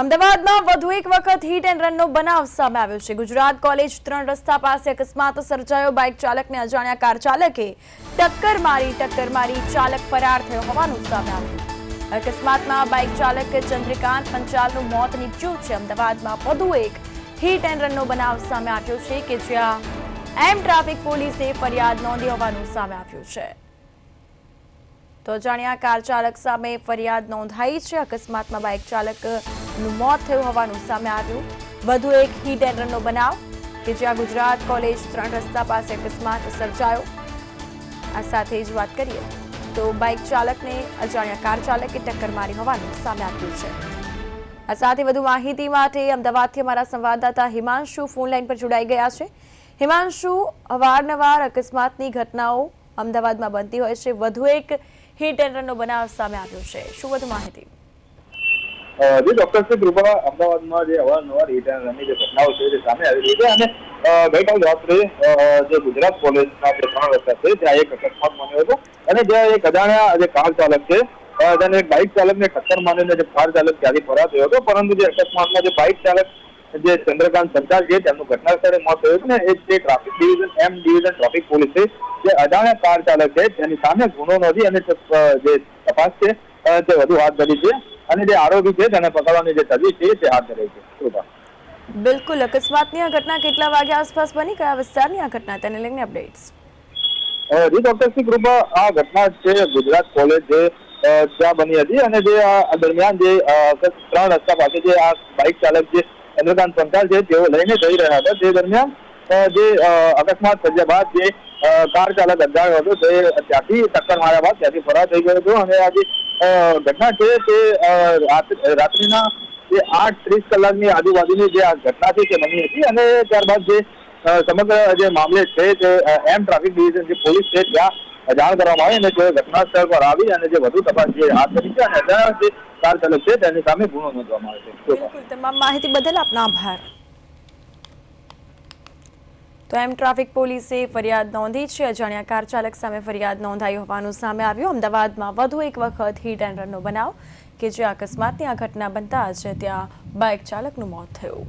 અમદાવાદમાં વધુ એક વખત હિટ એન્ડ રનનો બનાવ સામે આવ્યો છે. ગુજરાત કોલેજ ત્રણ રસ્તા પાસે અકસ્માત સર્જાયો. બાઇક ચાલકને અજાણ્યા કાર ચાલકે ટક્કર મારી ટક્કર મારી ચાલક ફરાર થયો હોવાનું સામે આવ્યું. અકસ્માતમાં બાઇક ચાલક ચંદ્રકાંત પંચાલનું મોત નીપજ્યું છે. અમદાવાદમાં વધુ એક હિટ એન્ડ રનનો બનાવ સામે આવ્યો છે કે જ્યાં એમ ટ્રાફિક પોલીસે ફરિયાદ નોંધી હોવાનું સામે આવ્યું છે. તો અજાણ્યા કાર ચાલક સામે ફરિયાદ નોંધાઈ છે. અકસ્માતમાં બાઇક ચાલકનું મોત થયું હોવાનું સામે આવ્યું. વધુ એક હિટ એન્ડ રનનો બનાવ કે જ્યાં ગુજરાત કોલેજ ત્રણ રસ્તા પાસે અકસ્માત સર્જાયો. આ સાથે જ વાત કરીએ તો બાઇક ચાલકને અજાણ્યા કાર ચાલકે ટક્કર મારી હોવાનું સામે આવ્યું છે. આ સાથે વધુ માહિતી માટે અમદાવાદથી અમારા સંવાદદાતા હિમાંશુ ફોન લાઈન પર જોડાઈ ગયા છે. હિમાંશુ, અવારનવાર અકસ્માતની ઘટનાઓ અમદાવાદમાં બનતી હોય છે. વધુ એક હિટ એન્ડ રનનો બનાવ સામે આવ્યો છે. શું વધુ માહિતી? જે ડોક્ટર શ્રી કૃપા અમદાવાદમાં જે અવારનવાર એન્ડ જે ઘટનાઓ છે તે સામે આવી રહી છે, અને ગઈકાલ રાત્રે જે ગુજરાત કોલેજના જે ત્રણ રસ્તા છે, ત્યાં એક અકસ્માત બન્યો હતો, અને જ્યાં એક અજાણ્યા જે કાર ચાલક છે તેને એક બાઇક ચાલકને ટક્કર મારીને જે કાર ચાલક ત્યાંથી ફરાર થયો હતો, પરંતુ જે અકસ્માતમાં જે બાઇક ચાલક જે ચંદ્રકાંત સંચાર છે, તેમનું ઘટના સ્થળે મોત થયું ને એ જે ટ્રાફિક ડિવિઝન એમ ડિવિઝન ટ્રાફિક પોલીસ છે, જે અજાણ્યા કાર ચાલક છે તેની સામે ગુનો નોંધી અને જે તપાસ છે તે વધુ હાથ ધરી છે. અને જે આરોપી છે તેને પકડવાની જે તજવીજ છે તે હાથ ધરાઈ છે. બિલકુલ અકસ્માતની આ ઘટના કેટલા વાગ્યા આસપાસ બની? કયા વિસ્તારની આ ઘટના? તેને લઈને અપડેટ્સ. શ્રી કૃપા આ ઘટના છે ગુજરાત કોલેજ જે ત્યાં બની હતી અને જે આ દરમિયાન જે ત્રણ રસ્તા પાસે જે આ બાઇક ચાલક જે ચંદ્રકાંત પંચાલ છે તેઓ લઈને જઈ રહ્યા હતા. તે દરમિયાન જે અકસ્માત સર્જ્યા બાદ જે કાર ચાલક અજાણ્યો હતો, તે ત્યાંથી ટક્કર માર્યા બાદ ત્યાંથી ફરાર થઈ ગયો હતો અને આ ઘટના છે તે રાત્રિના જે આઠ ત્રીસ કલાકની આજુબાજુની જે આ ઘટના છે તે બની હતી અને ત્યારબાદ જે સમગ્ર જે મામલે છે તે એમ ટ્રાફિક ડિવિઝન જે પોલીસ છે ત્યાં જાણ કરવામાં આવી અને તેઓ ઘટના સ્થળ પર આવી અને જે વધુ તપાસ જે હાથ ધરી છે અને જે કાર ચાલક છે તેની સામે ગુનો નોંધવામાં આવે છે. તમામ માહિતી બદલ આપનો આભાર. તો એમ ટ્રાફિક પોલીસે ફરિયાદ નોંધી છે. અજાણ્યા કાર ચાલક સામે ફરિયાદ નોંધાઈ હોવાનું સામે આવ્યું. અમદાવાદમાં વધુ એક વખત હિટ એન્ડ રનનો બનાવ કે જે અકસ્માતની આ ઘટના બનતા જ ત્યાં બાઇક ચાલકનું મોત થયું.